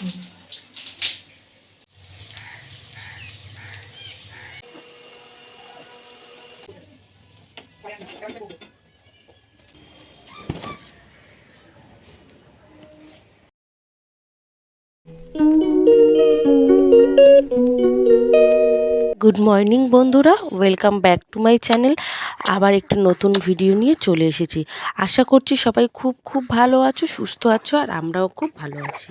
Good morning বন্ধুরা। Welcome back to my channel আবার একটি নতুন ভিডিও নিয়ে চলে এসেছি। আশা করছি সবাই খুব খুব ভালো আছো, সুস্থ আছো, আর আমরাও খুব ভালো আছি।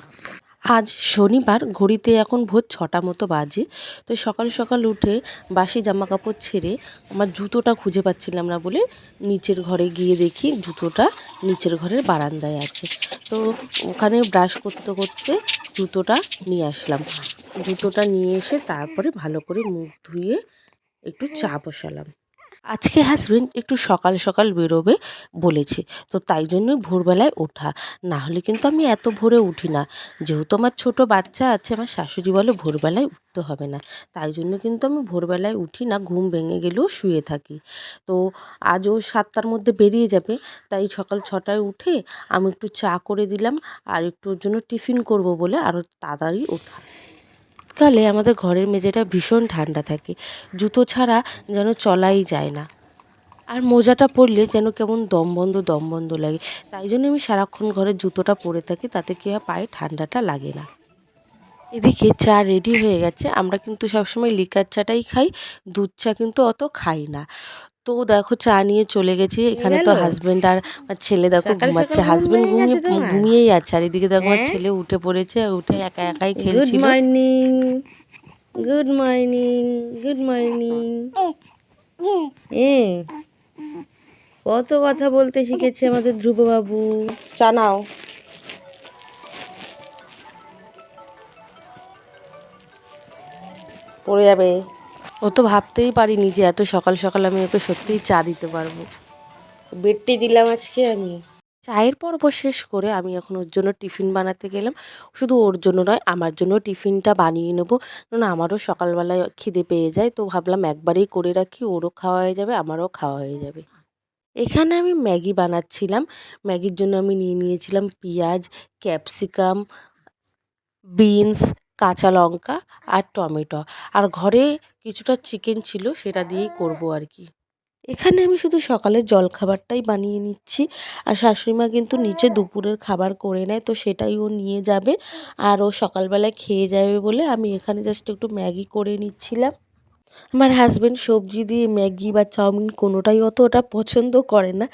আজ শনিবার, ঘড়িতে এখন ভোর ছটা মতো বাজে, তো সকাল সকাল উঠে বাসি জামা কাপড় ছেড়ে আমার জুতোটা খুঁজে পাচ্ছিলাম না বলে নিচের ঘরে গিয়ে দেখি জুতোটা নিচের ঘরের বারান্দায় আছে। তো ওখানে ব্রাশ করতে করতে জুতোটা নিয়ে আসলাম। জুতোটা নিয়ে এসে তারপরে ভালো করে মুখ ধুয়ে একটু চা বসালাম। আজকে হাজবেন্ড একটু সকাল সকাল বেরোবে বলেছে। তো তাই জন্যই ভোরবেলায় ওঠা। না হলে কিন্তু আমি এত ভোরে উঠি না। যেহেতু আমার ছোট বাচ্চা আছে, আমার শাশুড়ি বলে ভোরবেলায় উঠতে হবে না। তাই জন্য কিন্তু আমি ভোরবেলায় উঠি না, ঘুম ভেঙে গেলেও শুয়ে থাকি। তো আজও সাতটার মধ্যে বেরিয়ে যাবে, তাই সকাল ছটায় উঠে আমি একটু চা করে দিলাম আর একটু ওর জন্য টিফিন করব বলে আরও তাড়াতাড়ি ওঠা। শীতকালে আমাদের ঘরের মেঝেটা ভীষণ ঠান্ডা থাকে। জুতো ছাড়া যেন চলাই যায় না। আর মোজাটা পরলে যেন কেমন দম বন্ধ দম বন্ধ লাগে। তাই জন্য আমি সারাক্ষণ ঘরে জুতোটা পরে থাকি, তাতে কি হয় পায়ে ঠান্ডাটা লাগে না। এদিকে চা রেডি হয়ে গেছে। আমরা কিন্তু সবসময় লিকার চাটাই খাই, দুধ চা কিন্তু অত খাই না। তো দেখো চা নিয়ে চলে গেছি। এখানে তো? হাজবেন্ড আর আমার ছেলে দেখো ঘুমাচ্ছে। হাজবেন্ড ঘুমিয়ে ঘুমিয়েই আছে আর এদিকে দেখো আমার হ্যাঁ? ছেলে উঠে পড়েছে উঠে একা একাই গুড খেলছিল। Morning good morning good morning এ কত কথা বলতে শিখেছে আমাদের ধ্রুববাবু। জানাও পড়ে যাবে। ও তো ভাবতেই পারিনি যে এত সকাল সকাল আমি ওকে সত্যিই চা দিতে পারব। বেডটি দিলাম আজকে আমি। চায়ের পর্ব শেষ করে আমি এখন ওর জন্য টিফিন বানাতে গেলাম। শুধু ওর জন্য নয় আমার জন্য টিফিনটা বানিয়ে নেব। কারণ আমারও সকালবেলায় খিদে পেয়ে যায় তো ভাবলাম একবারেই করে রাখি ওরও খাওয়া হয়ে যাবে আমারও খাওয়া হয়ে যাবে। এখানে আমি ম্যাগি বানাচ্ছিলাম। ম্যাগির জন্য আমি নিয়ে নিয়েছিলাম পেঁয়াজ ক্যাপসিকাম বিনস কাঁচা লঙ্কা আর টমেটো। আর ঘরে কিছুটা চিকেন ছিল সেটা দিয়েই করব আর কি। এখানে আমি শুধু সকালের জলখাবারটাই বানিয়ে নিচ্ছি। আর শাশুড়িমা কিন্তু নিচে দুপুরের খাবার করে নেয়, তো সেটাই ও নিয়ে যাবে। আর ও সকালবেলায় খেয়ে যাবে বলে আমি এখানে জাস্ট একটু ম্যাগি করে নিচ্ছিলাম। আমার হাজব্যান্ড সবজি দিয়ে ম্যাগি বা চাউমিন কোনোটাই অত ওটা পছন্দ করে না।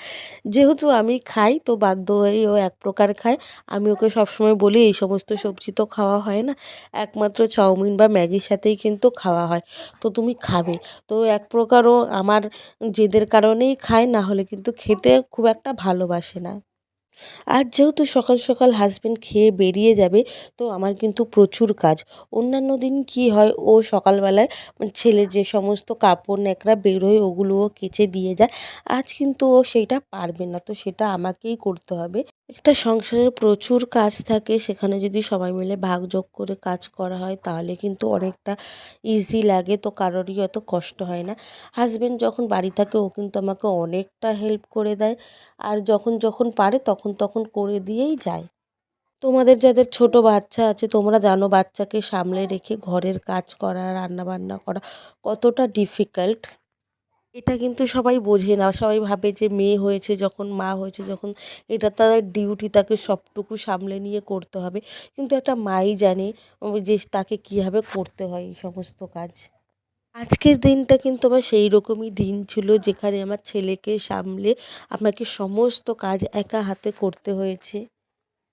যেহেতু আমি খাই, তো বাধ্য হয়ে ও এক প্রকার খায়। আমি ওকে সবসময় বলি, এই সমস্ত সবজি তো খাওয়া হয় না। একমাত্র চাউমিন বা ম্যাগির সাথেই কিন্তু খাওয়া হয়। তো তুমি খাবে। তো এক প্রকারও আমার জেদের কারণেই খায়, না হলে কিন্তু খেতে খুব একটা ভালোবাসে না। আর যেহেতু সকাল সকাল হাজব্যান্ড খেয়ে বেরিয়ে যাবে, তো আমার কিন্তু প্রচুর কাজ। অন্যান্য দিন কি হয়, ও সকালবেলায় মানে ছেলে যে সমস্ত কাপড় ন্যাকড়া বেরোয়, ওগুলোও কেচে দিয়ে যায়। আজ কিন্তু ও সেইটা পারবে না, তো সেটা আমাকেই করতে হবে। একটা সংসারের প্রচুর কাজ থাকে, সেখানে যদি সবাই মিলে ভাগযোগ করে কাজ করা হয়, তাহলে কিন্তু অনেকটা ইজি লাগে, তো কারোরই অত কষ্ট হয় না। হাজবেন্ড যখন বাড়ি থাকে, ও কিন্তু আমাকে অনেকটা হেল্প করে দেয়, আর যখন যখন পারে, তখন তখন করে দিয়েই যায়। তোমাদের যাদের ছোট বাচ্চা আছে, তোমরা জানো বাচ্চাকে সামলে রেখে ঘরের কাজ করা রান্না বান্না করা কতটা ডিফিকাল্ট এটা কিন্তু সবাই বোঝে না। সবাই ভাবে যে মেয়ে হয়েছে, যখন মা হয়েছে, যখন এটা তার ডিউটি তাকে সবটুকু সামলে নিয়ে করতে হবে। কিন্তু একটা মাই জানে যে তাকে কীভাবে করতে হয় এই সমস্ত কাজ। আজকের দিনটা কিন্তু আমার সেই রকমই দিন ছিল যেখানে আমার ছেলেকে সামলে আমাকে সমস্ত কাজ একা হাতে করতে হয়েছে।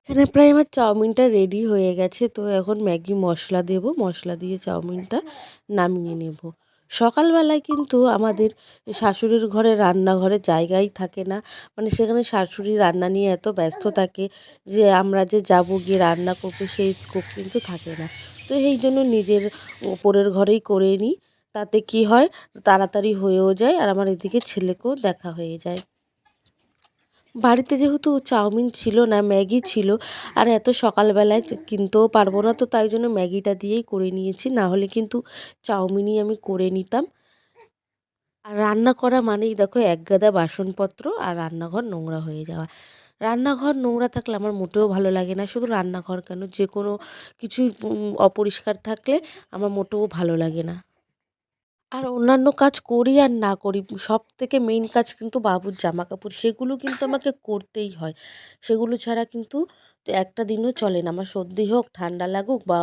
এখানে প্রায় আমার চাউমিনটা রেডি হয়ে গেছে। তো এখন ম্যাগি মশলা দেব। মশলা দিয়ে চাউমিনটা নামিয়ে নেব। সকালবেলায় কিন্তু আমাদের শাশুড়ির ঘরে রান্নাঘরে জায়গাই থাকে না। মানে সেখানে শাশুড়ি রান্না নিয়ে এত ব্যস্ত থাকে যে আমরা যে যাব গিয়ে রান্না করব সেই স্কোপ কিন্তু থাকে না। তো এই জন্য নিজের ওপরের ঘরেই করে নিই। তাতে কি হয়? তাড়াতাড়ি হয়েও যায় আর আমার এদিকে ছেলেকেও দেখা হয়ে যায়। বাড়িতে যেহেতু চাউমিন ছিল না, ম্যাগি ছিল, আর এত সকালবেলায় কিনতেও পারব না, তো তাই জন্য ম্যাগিটা দিয়েই করে নিয়েছি। না হলে কিন্তু চাউমিনই আমি করে নিতাম। আর রান্না করা মানেই দেখো এক গাদা বাসনপত্র আর রান্নাঘর নোংরা হয়ে যাওয়া। রান্নাঘর নোংরা থাকলে আমার মোটেও ভালো লাগে না, শুধু রান্নাঘর কেন? যে কোনো কিছুই অপরিষ্কার থাকলে আমার মোটেও ভালো লাগে না। আর অন্যান্য কাজ করি আর না করি সব থেকে মেইন কাজ কিন্তু বাবুর জামা কাপড় সেগুলো কিন্তু আমাকে করতেই হয়। সেগুলো ছাড়া কিন্তু একটা দিনও চলে না। আমার সর্দি হোক, ঠান্ডা লাগুক বা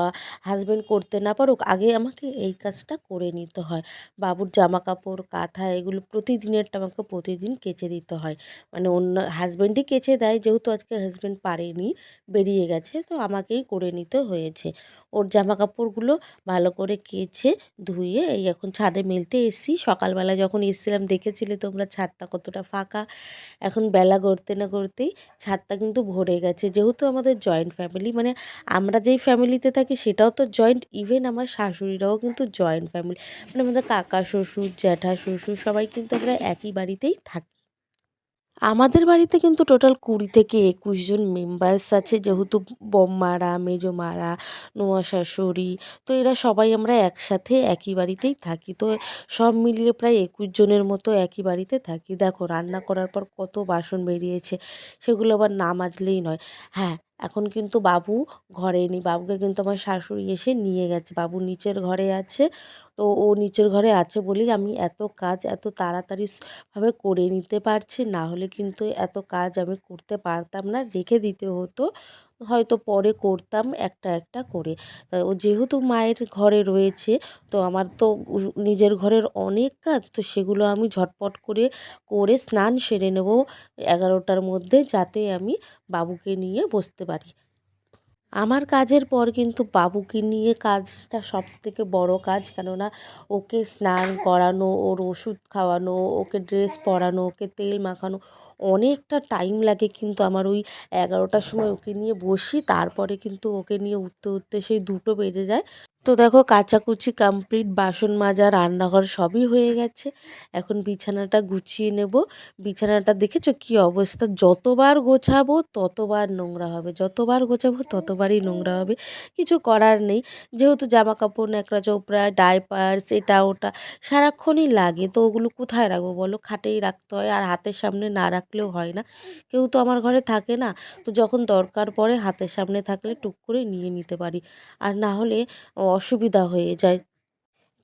হাজব্যান্ড করতে না পারুক, আগে আমাকে এই কাজটা করে নিতে হয়। বাবুর জামা কাপড় কাঁথা এগুলো প্রতিদিনেরটা আমাকে প্রতিদিন কেচে দিতে হয়। মানে অন্য হাজব্যান্ডই কেচে দেয়, যেহেতু আজকে হাজব্যান্ড পারেনি, বেরিয়ে গেছে, তো আমাকেই করে নিতে হয়েছে। ওর জামা কাপড়গুলো ভালো করে কেচে ধুয়ে, এই এখন ছাদে মেলতে এসেছি। সকালবেলা যখন এসেছিলাম দেখেছিলে তোমরা ছাদটা কতটা ফাঁকা। এখন বেলা করতে না করতেই ছাদটা কিন্তু ভরে গেছে। যেহেতু আমাদের জয়েন্ট ফ্যামিলি মানে আমরা যেই ফ্যামিলিতে থাকি সেটাও তো জয়েন্ট ইভেন আমার শাশুড়িরাও কিন্তু জয়েন্ট ফ্যামিলি মানে আমাদের কাকা, শ্বশুর, জ্যাঠা, শ্বশুর সবাই কিন্তু আমরা একই বাড়িতেই থাকি। আমাদের বাড়িতে কিন্তু টোটাল কুড়ি থেকে একুশ জন মেম্বার্স আছে, যেহেতু বম্মারা, মেজমারা নোয়া শাশুড়ি তো এরা সবাই আমরা একসাথে একই বাড়িতেই থাকি। তো সব মিলিয়ে প্রায় একুশ জনের মতো একই বাড়িতে থাকি। দেখো, রান্না করার পর কত বাসন বেরিয়েছে, সেগুলো আবার না মাজলেই নয়। হ্যাঁ এখন কিন্তু বাবু ঘরে নেই। বাবুকে কিন্তু আমার শাশুড়ি এসে নিয়ে গেছে। বাবু নিচের ঘরে আছে। তো ও নিচের ঘরে আছে বলেই আমি এত কাজ এত তাড়াতাড়িভাবে করে নিতে পারছি। না হলে কিন্তু এত কাজ আমি করতে পারতাম না। রেখে দিতে হতো। হয়তো পরে করতাম একটা একটা করে। ও যেহেতু মায়ের ঘরে রয়েছে, তো আমার তো নিজের ঘরের অনেক কাজ, তো সেগুলো আমি ঝটপট করে করে স্নান সেরে নেব এগারোটার মধ্যে যাতে আমি বাবুকে নিয়ে বসতে পারি। আমার কাজের পর কিন্তু বাবুকে নিয়ে কাজটা সব থেকে বড় কাজ। কেননা ওকে স্নান করানো, ওর ওষুধ খাওয়ানো, ওকে ড্রেস পরানো, ওকে তেল মাখানো অনেকটা টাইম লাগে কিন্তু আমার ওই এগারোটার সময় ওকে নিয়ে বসি। তারপরে কিন্তু ওকে নিয়ে উঠতে উঠতে সেই দুটো বেজে যায়। তো দেখো কাচাকুচি কমপ্লিট, বাসন মাজা, রান্নাঘর সবই হয়ে গেছে। এখন বিছানাটা গুছিয়ে নেব। বিছানাটা দেখেছ কী অবস্থা? যতবার গোছাবো ততবার নোংরা হবে। যতবার গোছাবো ততবারই নোংরা হবে। কিছু করার নেই। যেহেতু জামা কাপড় ন্যাকড়া চোপড়া ডাইপার্স এটা ওটা সারাক্ষণই লাগে। তো ওগুলো কোথায় রাখব বলো? খাটেই রাখতে হয় আর হাতের সামনে না রাখলেও হয় না। কেউ তো আমার ঘরে থাকে না। তো যখন দরকার পড়ে হাতের সামনে থাকলে টুক করে নিয়ে নিতে পারি। আর না হলে অসুবিধা হয়ে যায়।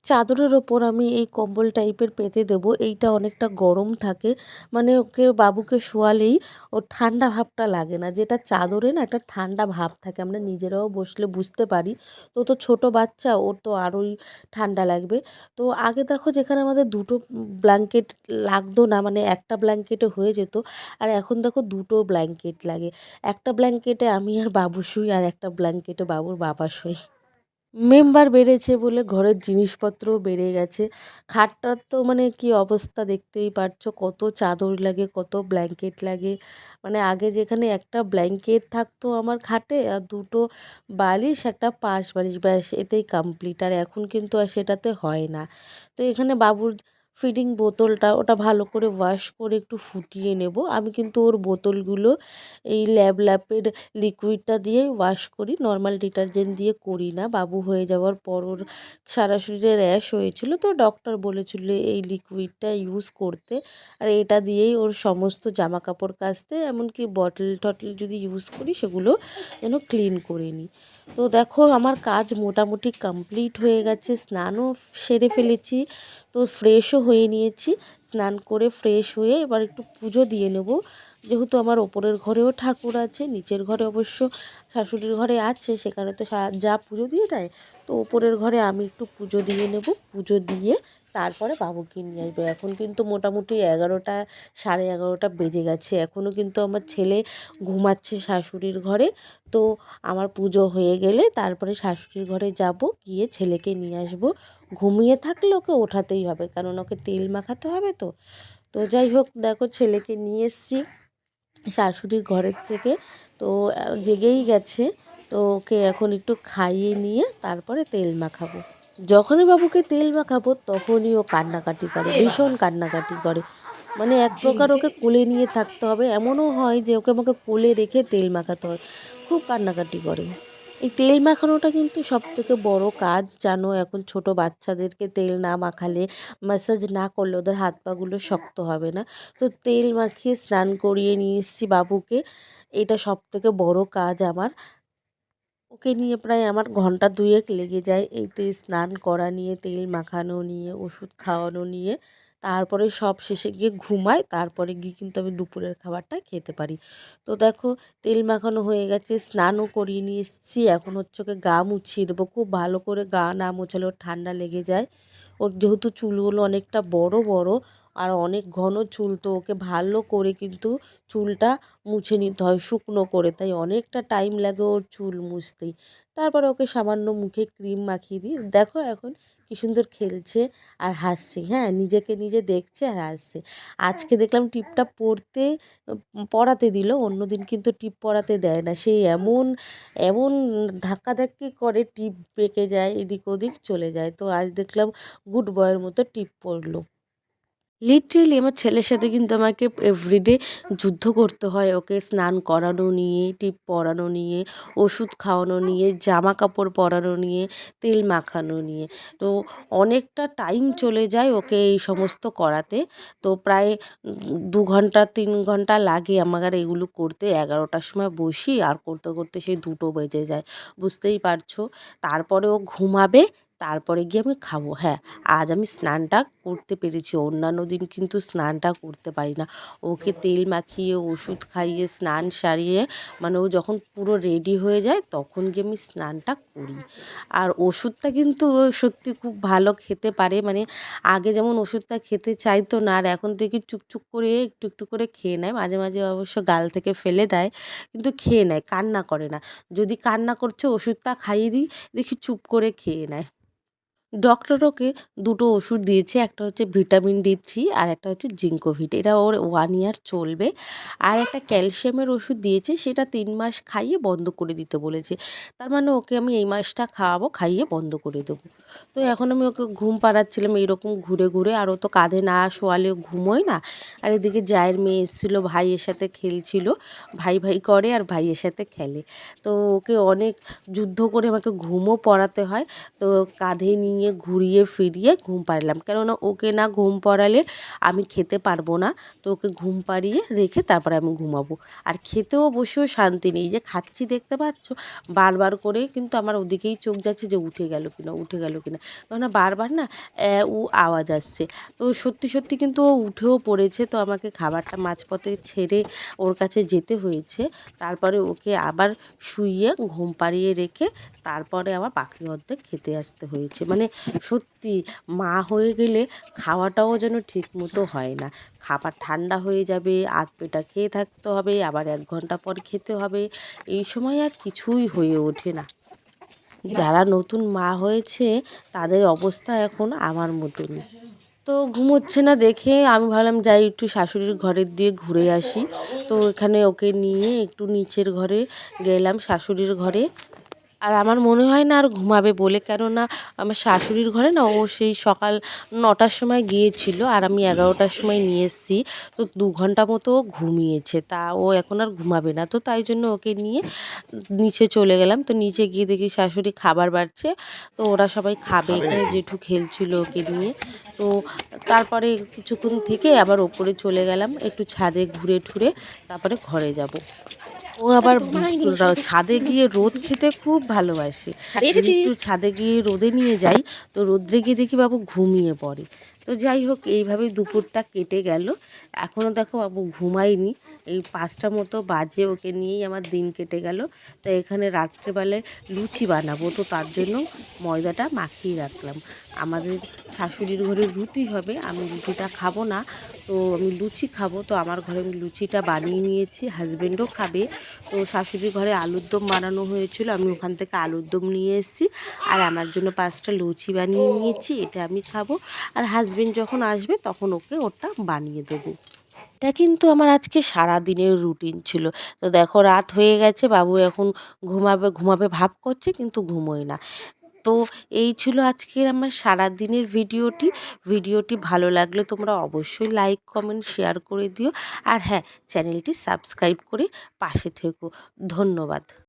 চাদরের ওপর আমি এই কম্বল টাইপের পেতে দেবো। এইটা অনেকটা গরম থাকে। মানে ওকে, বাবুকে শোয়ালেই ওর ঠান্ডা ভাবটা লাগে না। যেটা চাদরে না একটা ঠান্ডা ভাব থাকে। আমরা নিজেরাও বসলে বুঝতে পারি। তো তো ছোটো বাচ্চা, ওর তো আরোই ঠান্ডা লাগবে। তো আগে দেখো যেখানে আমাদের দুটো ব্ল্যাঙ্কেট লাগতো না মানে একটা ব্ল্যাঙ্কেটে হয়ে যেত। আর এখন দেখো দুটো ব্ল্যাঙ্কেট লাগে। একটা ব্ল্যাঙ্কেটে আমি আর বাবু শুই আর একটা ব্ল্যাঙ্কেটে বাবুর বাবা শোয়। মেম্বার বেড়েছে বলে ঘরের জিনিসপত্রও বেড়ে গেছে। খাটটার তো মানে কি অবস্থা দেখতেই পারছ? কত চাদর লাগে, কত ব্ল্যাঙ্কেট লাগে। মানে আগে যেখানে একটা ব্ল্যাঙ্কেট থাকতো আমার খাটে, আর দুটো বালিশ, একটা পাশ বালিশ, ব্যাস এতেই কমপ্লিট আর এখন কিন্তু আর সেটাতে হয় না। তো এখানে বাবুর ফিডিং বোতলটা ওটা ভালো করে ওয়াশ করে একটু ফুটিয়ে নেব। আমি কিন্তু ওর বোতলগুলো এই ল্যাব ল্যাপের লিকুইডটা দিয়ে ওয়াশ করি নর্মাল ডিটারজেন্ট দিয়ে করি না। বাবু হয়ে যাওয়ার পর ওর সারা শরীরে র্যাশ হয়েছিল তো ডক্টর বলেছিল এই লিকুইডটা ইউজ করতে। আর এটা দিয়েই ওর সমস্ত জামা কাপড় কাচতে, এমনকি বটল টটল যদি ইউজ করি সেগুলো যেন ক্লিন করে নিই। তো দেখো আমার কাজ মোটামুটি কমপ্লিট হয়ে গেছে, স্নানও সেরে ফেলেছি। তো ফ্রেশও হয়ে নিয়েছি, স্নান করে ফ্রেশ হয়ে এবার একটু পুজো দিয়ে নেব। যেহেতু আমার ওপরের ঘরেও ঠাকুর আছে, নিচের ঘরে অবশ্য শাশুড়ির ঘরে আছে, সেখানে তো যা পুজো দিয়ে দেয় তো ওপরের ঘরে আমি একটু পুজো দিয়ে নেব। পুজো দিয়ে তারপরে বাবুকে নিয়ে আসব। এখন কিন্তু মোটামুটি এগারোটা, সাড়ে এগারোটা বেজে গেছে। এখনও কিন্তু আমার ছেলে ঘুমাচ্ছে শাশুড়ির ঘরে। তো আমার পুজো হয়ে গেলে তারপরে শাশুড়ির ঘরে যাব, গিয়ে ছেলেকে নিয়ে আসব। ঘুমিয়ে থাকলে ওকে ওঠাতেই হবে, কারণ ওকে তেল মাখাতে হবে তো। তো যাই হোক, দেখো ছেলেকে নিয়ে এসছি শাশুড়ির ঘরের থেকে। তো জেগেই গেছে। তো ওকে এখন একটু খাইয়ে নিয়ে তারপরে তেল মাখাবো। যখনই বাবুকে তেল মাখাবো তখনই ও কান্নাকাটি করে ভীষণ কান্নাকাটি করে। মানে এক প্রকার ওকে কোলে নিয়ে থাকতে হবে। এমনও হয় যে ওকে আমাকে কোলে রেখে তেল মাখাতে হয়। খুব কান্নাকাটি করে। এই তেল মাখানোটা কিন্তু সব থেকে বড় কাজ জানো এখন ছোট বাচ্চাদেরকে তেল না মাখালে ম্যাসাজ না করলে ওদের হাত পাগুলো শক্ত হবে না। তো তেল মাখিয়ে স্নান করিয়ে নিয়ে এসেছি বাবুকে। এটা সব থেকে বড় কাজ আমার। ওকে নিয়ে প্রায় আমার ঘণ্টা দুয়েক লেগে যায় এতে স্নান করা নিয়ে, তেল মাখানো নিয়ে, ওষুধ খাওয়ানো নিয়ে। তারপরে সব শেষে গিয়ে ঘুমাই, তারপরে গিয়ে কিন্তু আমি দুপুরের খাবারটা খেতে পারি। তো দেখো, তেল মাখানো হয়ে গেছে, স্নানও করিয়ে নিয়ে এসেছি। এখন হচ্ছে ওকে গা মুছিয়ে দেবো। খুব ভালো করে গা না মোছালে ওর ঠান্ডা লেগে যায়। ওর যেহেতু চুলগুলো অনেকটা বড় বড় আর অনেক ঘন চুল তো ওকে ভালো করে কিন্তু চুলটা মুছে নিতে হয়, শুকনো করে। তাই অনেকটা টাইম লাগে ওর চুল মুছতেই। তারপরে ওকে সামান্য মুখে ক্রিম মাখিয়ে দিই। দেখো এখন কি সুন্দর খেলছে আর হাসছে। হ্যাঁ নিজেকে নিজে দেখছে আর হাসছে। আজকে দেখলাম টিপটা পরতে পরাতে দিল, অন্যদিন কিন্তু টিপ পড়াতে দেয় না। সেই এমন এমন ধাক্কাধাক্কি করে টিপ বেঁকে যায়, এদিক ওদিক চলে যায়। তো আজ দেখলাম গুড বয়ের মতো টিপ পরলো লিটারেলি আমার ছেলের সাথে কিন্তু আমাকে এভরিডে যুদ্ধ করতে হয়। ওকে স্নান করানো নিয়ে, টিপ পরানো নিয়ে, ওষুধ খাওয়ানো নিয়ে, জামা কাপড় পরানো নিয়ে, তেল মাখানো নিয়ে। তো অনেকটা টাইম চলে যায় ওকে এই সমস্ত করাতে। তো প্রায় দু ঘণ্টা, তিন ঘণ্টা লাগে আমার এগুলো করতে। এগারোটার সময় বসি আর করতে করতে সেই দুটো বেজে যায়। বুঝতেই পারছ? তারপরে ও ঘুমাবে তারপরে গিয়ে আমি খাব। হ্যাঁ আজ আমি স্নানটা করতে পেরেছি। অন্যান্য দিন কিন্তু স্নানটা করতে পারি না। ওকে তেল মাখিয়ে, ওষুধ খাইয়ে, স্নান সারিয়ে মানে ও যখন পুরো রেডি হয়ে যায়, তখন গিয়ে আমি স্নানটা করি। আর ওষুধটা কিন্তু সত্যি খুব ভালো খেতে পারে। মানে আগে যেমন ওষুধটা খেতে চাইতো না, আর এখন থেকে চুকচুক করে, একটু একটু করে খেয়ে নেয়। মাঝে মাঝে অবশ্য গাল থেকে ফেলে দেয়, কিন্তু খেয়ে নেয়, কান্না করে না। যদি কান্না করছে, ওষুধটা খাইয়ে দিই, দেখি চুপ করে খেয়ে নেয়। ডক্টর ওকে দুটো ওষুধ দিয়েছে, একটা হচ্ছে ভিটামিন ডি থ্রি আর একটা হচ্ছে জিঙ্কোভিট এটা ওর ওয়ান ইয়ার চলবে। আর একটা ক্যালসিয়ামের ওষুধ দিয়েছে, সেটা তিন মাস খাইয়ে বন্ধ করে দিতে বলেছে। তার মানে ওকে আমি এই মাসটা খাওয়াবো, খাইয়ে বন্ধ করে দেবো। তো এখন আমি ওকে ঘুম পাড়াচ্ছিলাম, এইরকম ঘুরে ঘুরে। আর ও তো কাঁধে না শোয়ালে ঘুমোয় না। আর এদিকে জায়ের মেয়ে এসেছিল, ভাইয়ের সাথে খেলছিল। ভাই ভাই করে আর ভাইয়ের সাথে খেলে। তো ওকে অনেক যুদ্ধ করে আমাকে ঘুমও পড়াতে হয়। তো কাঁধে নিয়ে ঘুরিয়ে ফিরিয়ে ঘুম পাড়লাম। কেননা ওকে না ঘুম পড়ালে আমি খেতে পারব না। তো ওকে ঘুম পাড়িয়ে রেখে তারপরে আমি ঘুমাবো। আর খেতেও বসেও শান্তি নেই। যে খাচ্ছি দেখতে পাচ্ছ? বারবার করে কিন্তু আমার ওদিকেই চোখ যাচ্ছে যে উঠে গেল কিনা, উঠে গেল কিনা। কেননা বারবার না উ আওয়াজ আসছে। তো সত্যি সত্যি কিন্তু ও উঠেও পড়েছে। তো আমাকে খাবারটা মাঝপথে ছেড়ে ওর কাছে যেতে হয়েছে। তারপরে ওকে আবার শুইয়ে ঘুম পাড়িয়ে রেখে তারপরে আবার বাকি অর্ধেক খেতে আসতে হয়েছে। মানে সত্যি মা হয়ে গেলে খাওয়াটাও যেন ঠিক মতো হয় না। খাবার ঠান্ডা হয়ে যাবে, আধ পেটা খেয়ে থাকতে হবে, আবার এক ঘণ্টা পর খেতে হবে। এই সময় আর কিছুই হয়ে ওঠে না। যারা নতুন মা হয়েছে, তাদের অবস্থা এখন আমার মতনই। তো ঘুমোচ্ছে না দেখে আমি ভাবলাম যাই একটু শাশুড়ির ঘরের দিয়ে ঘুরে আসি। তো এখানে ওকে নিয়ে একটু নিচের ঘরে গেলাম শাশুড়ির ঘরে। আর আমার মনে হয় না আর ঘুমাবে বলে কেননা আমার শাশুড়ির ঘরে না ও সেই সকাল নটার সময় গিয়েছিল আর আমি এগারোটার সময় নিয়ে এসেছি তো দু ঘণ্টা মতো ও ঘুমিয়েছে তা ও এখন আর ঘুমাবে না। তো তাই জন্য ওকে নিয়ে নিচে চলে গেলাম তো নিচে গিয়ে দেখি শাশুড়ি খাবার বাড়ছে তো ওরা সবাই খাবে এখানে জেঠু খেলছিল ওকে নিয়ে তো তারপরে কিছুক্ষণ থেকে আবার ওপরে চলে গেলাম একটু ছাদে ঘুরে ঠুরে তারপরে ঘরে যাব। ও আবার ছাদে গিয়ে রোদ খেতে খুব ভালোবাসে। একটু ছাদে গিয়ে রোদে নিয়ে যাই তো রোদ্রে গিয়ে দেখি বাবু ঘুমিয়ে পড়ে। তো যাই হোক এইভাবেই দুপুরটা কেটে গেল। এখনও দেখো বাবু ঘুমায়নি। এই পাঁচটা মতো বাজে ওকে নিয়েই আমার দিন কেটে গেল। তো এখানে রাত্রেবেলায় লুচি বানাবো তো তার জন্য ময়দাটা মাখিয়ে রাখলাম। আমাদের শাশুড়ির ঘরে রুটি হবে আমি রুটিটা খাব না। তো আমি লুচি খাব তো আমার ঘরে আমি লুচিটা বানিয়ে নিয়েছি হাজব্যান্ডও খাবে। তো শাশুড়ির ঘরে আলুর দম বানানো হয়েছিল, আমি ওখান থেকে আলুর দম নিয়ে এসেছি। আর আমার জন্য পাঁচটা লুচি বানিয়ে নিয়েছি, এটা আমি খাব। আর হাজব্যান্ড যখন আসবে, তখন ওকে ওটা বানিয়ে দেবো। এটা কিন্তু আমার আজকে সারা দিনের রুটিন ছিল। তো দেখো, রাত হয়ে গেছে, বাবু এখন ঘুমাবে ঘুমাবে ভাব করছে, কিন্তু ঘুমোয় না। তো এই ছিল আজকের আমার সারা দিনের ভিডিওটি। ভিডিওটি ভালো লাগলে তোমরা অবশ্যই লাইক কমেন্ট শেয়ার করে দিও। আর হ্যাঁ চ্যানেলটি সাবস্ক্রাইব করে পাশে থেকো। ধন্যবাদ।